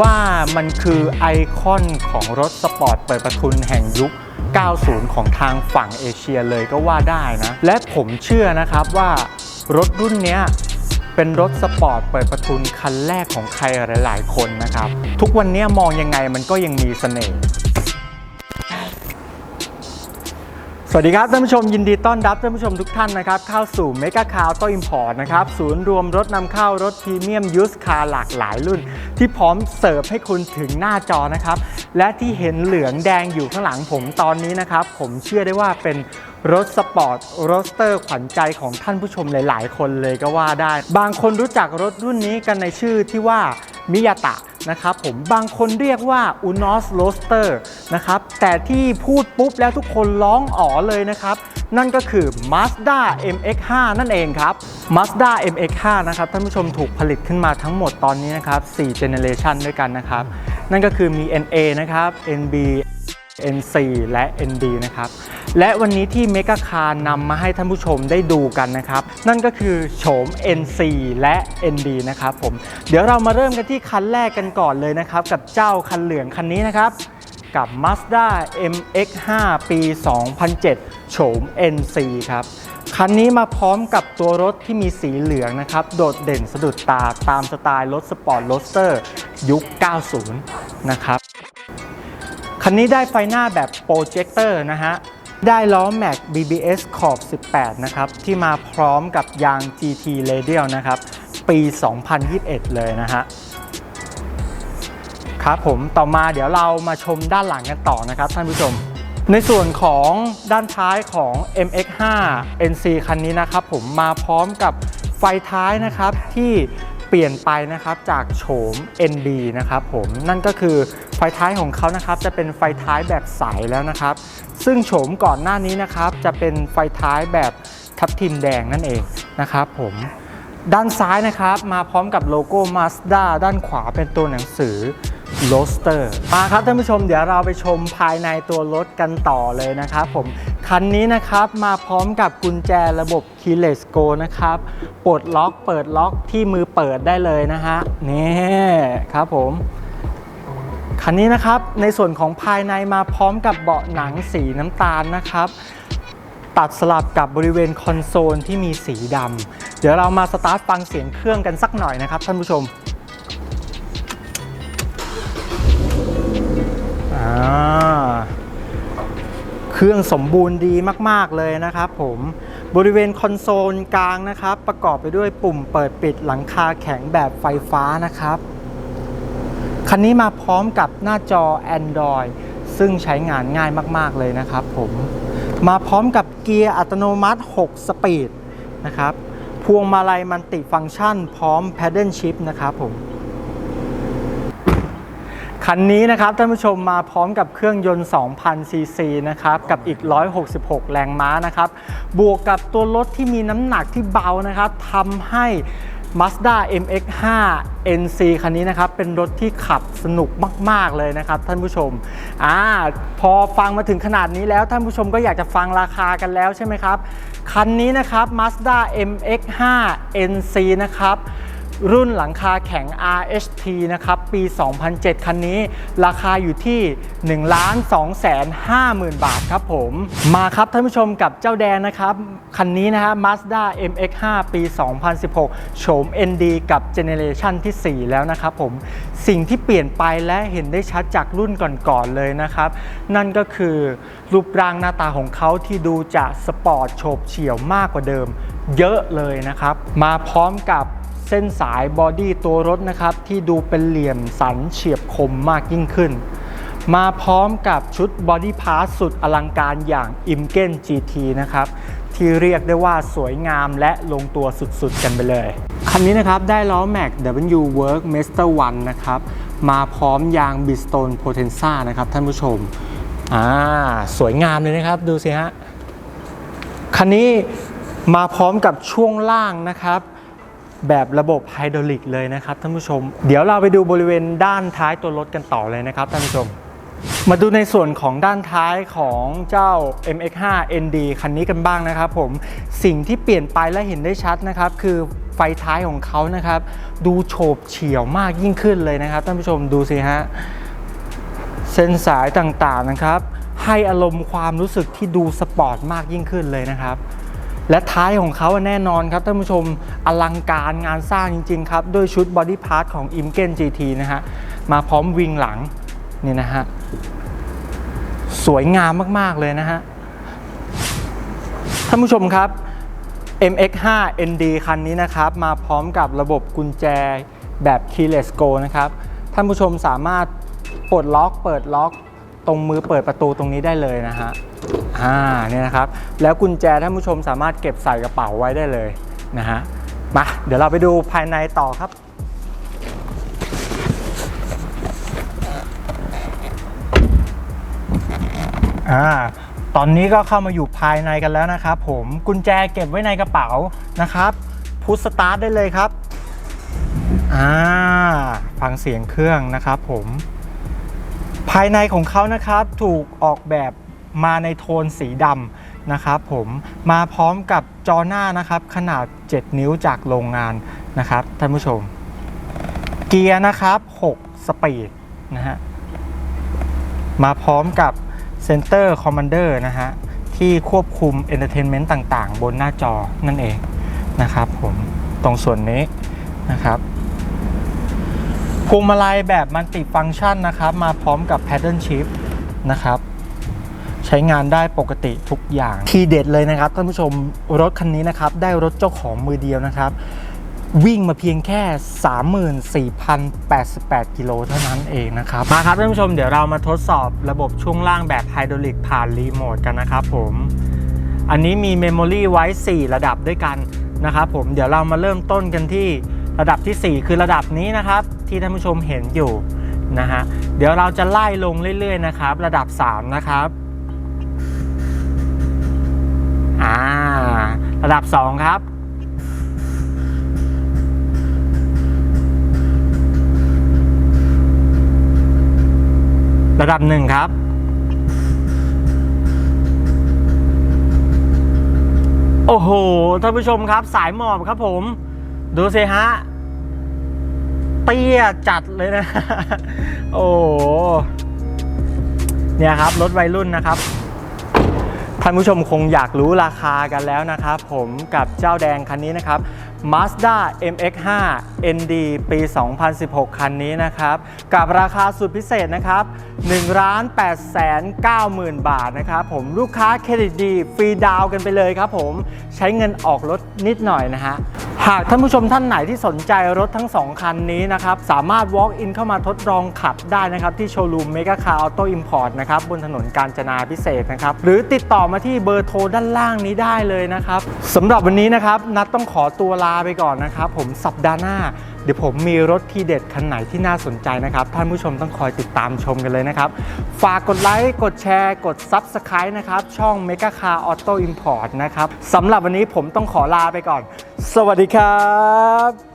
ว่ามันคือไอคอนของรถสปอร์ตเปิดประทุนแห่งยุค 90 ของทางฝั่งเอเชียเลยก็ว่าได้นะ และผมเชื่อนะครับว่ารถรุ่นนี้เป็นรถสปอร์ตเปิดประทุนคันแรกของใครหลาย ๆ คนนะครับ ทุกวันนี้มองยังไงมันก็ยังมีเสน่ห์ สวัสดีครับท่านผู้ชมยินดีต้อนรับท่านผู้ชมทุกท่านนะครับเข้าสู่เมกะคา r โตอิมพอร์ตนะครับศูนย์รวมรถนำเข้ารถพรีเมียมยูสคาร์หลากหลายรุ่น ที่พร้อมเสิร์ฟให้คุณถึงหน้าจอนะครับและที่เห็นเหลืองแดงอยู่ข้างหลังผมตอนนี้นะครับผมเชื่อได้ว่าเป็น รถสปอร์ตโรสเตอร์ขวัญใจของท่านผู้ชมหลาย ๆ คนเลยก็ว่าได้ บางคนรู้จักรถรุ่นนี้กันในชื่อที่ว่ามิยาตะนะครับผมบางคนเรียกว่า Unos Roadster นะครับแต่ที่พูดปุ๊บแล้วทุกคนร้องอ๋อเลยนะครับนั่นก็คือ Mazda MX5 นั่นเองครับ Mazda MX5 นะครับท่านผู้ชมถูกผลิตขึ้นมาทั้งหมดตอนนี้นะครับ4 Generation ด้วยกันนะครับ นั่นก็คือมี NA นะครับ NB NC และ ND นะครับ และวันนี้ที่เมก a คาร์นำมาให้ท่านผู้ชมได้ดูกันนะครับ นั่นก็คือโฉม NC และ ND นะครับผม เดี๋ยวเรามาเริ่มกันที่คันแรกกันก่อนเลยนะครับ กับเจ้าคันเหลืองคันนี้นะครับ กับ Mazda MX5 ปี 2007 โฉม NC ครับคันนี้มาพร้อมกับตัวรถที่มีสีเหลืองนะครับ โดดเด่นสะดุดตาตามสไตล์รถสปอร์ตโรสเตอร์ยุค 90 นะครับ คันนี้ได้ไฟหน้าแบบโปรเจคเตอร์นะฮะ ได้ล้อแม็ก BBS ขอบ 18 นะครับ ที่มาพร้อมกับยาง GT Radial นะครับ ปี 2021 เลยนะฮะครับผมต่อมาเดี๋ยวเรามาชมด้านหลังกันต่อนะครับท่านผู้ชม ในส่วนของด้านท้ายของ MX5 NC คันนี้นะครับผมมาพร้อมกับไฟท้ายนะครับที่ ปลี่ยนไปนะครับจากโฉม ND นะครับผมนั่นก็คือไฟท้ายของเขานะครับจะเป็นไฟท้ายแบบใสแล้วนะครับ ซึ่งโฉมก่อนหน้านี้นะครับจะเป็นไฟท้ายแบบทับทิมแดงนั่นเองนะครับผมด้านซ้ายนะครับมาพร้อมกับโลโก้ Mazda ด้านขวาเป็นตัวหนังสือ r o a s t e r มาครับท่านผู้ชมเดี๋ยวเราไปชมภายในตัวรถกันต่อเลยนะครับผม คันนี้นะครับมาพร้อมกับกุญแจระบบ Keyless Go นะครับปลดล็อกเปิดล็อกที่มือเปิดได้เลยนะฮะนี่ครับผมคันนี้นะครับในส่วนของภายในมาพร้อมกับเบาะหนังสีน้ำตาลนะครับ ตัดสลับกับบริเวณคอนโซลที่มีสีดำเดี๋ยวเรามาสตาร์ทฟังเสียงเครื่องกันสักหน่อยนะครับท่านผู้ชมอ่า เครื่องสมบูรณ์ดีมากๆเลยนะครับผมบริเวณคอนโซลกลางนะครับ ประกอบไปด้วยปุ่มเปิดปิดหลังคาแข็งแบบไฟฟ้านะครับ คันนี้มาพร้อมกับหน้าจอ Android ซึ่งใช้งานง่ายมาก ๆ เลยนะครับผม มาพร้อมกับเกียร์อัตโนมัติ 6 สปีดนะครับ พวงมาลัยมันติฟังก์ชันพร้อม Paddle Shift นะครับผม คันนี้นะครับท่านผู้ชมมาพร้อมกับเครื่องยนต์ 2,000 ซีซีนะครับกับอีก 166 แรงม้านะครับ บวกกับตัวรถที่มีน้ำหนักที่เบานะครับทำให้ Mazda MX5 NC คันนี้นะครับ เป็นรถที่ขับสนุกมาก ๆ เลยนะครับ ท่านผู้ชมอ่าพอฟังมาถึงขนาดนี้แล้วท่านผู้ชมก็อยากจะฟังราคากันแล้วใช่ไหมครับ คันนี้นะครับ Mazda MX5 NC นะครับ รุ่นหลังคาแข็ง RHT นะครับ ปี 2007 คันนี้ ราคาอยู่ที่ 1 2 5 0 0 0 0 บาทครับผม มาครับท่านผู้ชมกับเจ้าแดงนะครับ คันนี้นะฮะ Mazda MX5 ปี 2016 โฉม ND กับเจเนเรชันที่ 4 แล้วนะครับผม สิ่งที่เปลี่ยนไปและเห็นได้ชัดจากรุ่นก่อนๆเลยนะครับ นั่นก็คือรูปร่างหน้าตาของเขาที่ดูจะสปอร์ตโฉบเฉี่ยวมากกว่าเดิม เยอะเลยนะครับ มาพร้อมกับ เส้นสายบอดี้ตัวรถนะครับที่ดูเป็นเหลี่ยมสันเฉียบคมมากยิ่งขึ้น มาพร้อมกับชุดบอดี้พาร์ทสุดอลังการอย่าง i m g e n GT นะครับที่เรียกได้ว่าสวยงามและลงตัวสุดๆ กันไปเลย คันนี้นะครับได้ล้อแม็ก W Work Master 1นะครับมาพร้อมยาง Bridgestone Potenza นะครับท่านผู้ชมอ่าสวยงามเลยนะครับดูสิฮะคันนี้มาพร้อมกับช่วงล่างนะครับ แบบระบบไฮดรอลิกเลยนะครับท่านผู้ชม เดี๋ยวเราไปดูบริเวณด้านท้ายตัวรถกันต่อเลยนะครับท่านผู้ชม มาดูในส่วนของด้านท้ายของเจ้า MX5 ND คันนี้กันบ้างนะครับผมสิ่งที่เปลี่ยนไปและเห็นได้ชัดนะครับ คือไฟท้ายของเขานะครับ ดูโฉบเฉี่ยวมากยิ่งขึ้นเลยนะครับท่านผู้ชมดูสิฮะเส้นสายต่างๆนะครับ ให้อารมณ์ความรู้สึกที่ดูสปอร์ตมากยิ่งขึ้นเลยนะครับ และท้ายของเขาแน่นอนครับท่านผู้ชมอลังการงานสร้างจริง ๆ ครับ ด้วยชุดบอดี้พาร์ทของ i m g e n GT นะฮะ มาพร้อมวิงหลังนี่นะฮะ สวยงามมาก ๆ เลยนะฮะ ท่านผู้ชมครับ MX5 ND คันนี้นะครับ มาพร้อมกับระบบกุญแจแบบ Keyless Go นะครับ ท่านผู้ชมสามารถปลดล็อกเปิดล็อก ตรงมือเปิดประตูตรงนี้ได้เลยนะฮะอ่าเนี่ยนะครับ แล้วกุญแจท่านผู้ชมสามารถเก็บใส่กระเป๋าไว้ได้เลยนะฮะมาเดี๋ยวเราไปดูภายในต่อครับอ่าตอนนี้ก็เข้ามาอยู่ภายในกันแล้วนะครับผมกุญแจเก็บไว้ในกระเป๋านะครับพุชสตาร์ทได้เลยครับอ่าฟังเสียงเครื่องนะครับผม ภายในของเขานะครับถูกออกแบบมาในโทนสีดำนะครับผมมาพร้อมกับจอหน้านะครับขนาด 7 นิ้วจากโรงงานนะครับท่านผู้ชม เกียร์นะครับ 6 สปีดนะฮะมาพร้อมกับ Center Commander นะฮะที่ควบคุม Entertainment ต่างๆ บนหน้าจอนั่นเองนะครับผมตรงส่วนนี้นะครับ พวงมาลัยแบบมัลติฟังชันนะครับ มาพร้อมกับ Paddle Shift นะครับ ใช้งานได้ปกติทุกอย่าง ทีเด็ดเลยนะครับท่านผู้ชมรถคันนี้นะครับ ได้รถเจ้าของมือเดียวนะครับ วิ่งมาเพียงแค่ 34,088 กิโลเท่านั้นเองนะครับ มาครับท่านผู้ชมเดี๋ยวเรามาทดสอบระบบช่วงล่างแบบไฮดรอลิกผ่านรีโมทกันนะครับผมอันนี้มีเมมโมรีไว้ 4 ระดับด้วยกันนะครับผมเดี๋ยวเรามาเริ่มต้นกันที่ระดับที่ 4 คือระดับนี้นะครับ ที่ท่านผู้ชมเห็นอยู่นะฮะเดี๋ยวเราจะไล่ลงเรื่อยๆนะครับ ระดับ 3 นะครับอ่าระดับ 2 ครับ ระดับหนึ่งครับ โอ้โหท่านผู้ชมครับสายหมอบครับผม ดูสิฮะ เตี้ยจัดเลยนะ โอ้เนี่ยครับ รถวัยรุ่นนะครับ ท่านผู้ชมคงอยากรู้ราคากันแล้วนะครับ ผมกับเจ้าแดงคันนี้นะครับ Mazda MX5 ND ปี 2016 คันนี้นะครับ กับราคาสุดพิเศษนะครับ1 8 9 0 0 0 บาทนะครับผมลูกค้าเครดิตดีฟรีดาวน์กันไปเลยครับผมใช้เงินออกรถนิดหน่อยนะฮะหากท่านผู้ชมท่านไหนที่สนใจรถทั้ง 2 คันนี้นะครับ สามารถ walk in เข้ามาทดลองขับได้นะครับ ที่โชว์รูม Mega Car Auto Import นะครับ บนถนนกาญจนาพิเศษนะครับ หรือติดต่อมาที่เบอร์โทรด้านล่างนี้ได้เลยนะครับสำหรับวันนี้นะครับ นัดต้องขอตัวลาไปก่อนนะครับ ผมสัปดาห์หน้า เดี๋ยวผมมีรถที่เด็ดคันไหนที่น่าสนใจนะครับ ท่านผู้ชมต้องคอยติดตามชมกันเลยนะครับ ฝากกดไลค์กดแชร์ กด Subscribe นะครับ ช่อง Mega Car Auto Import นะครับสำหรับวันนี้ผมต้องขอลาไปก่อน สวัสดีครับ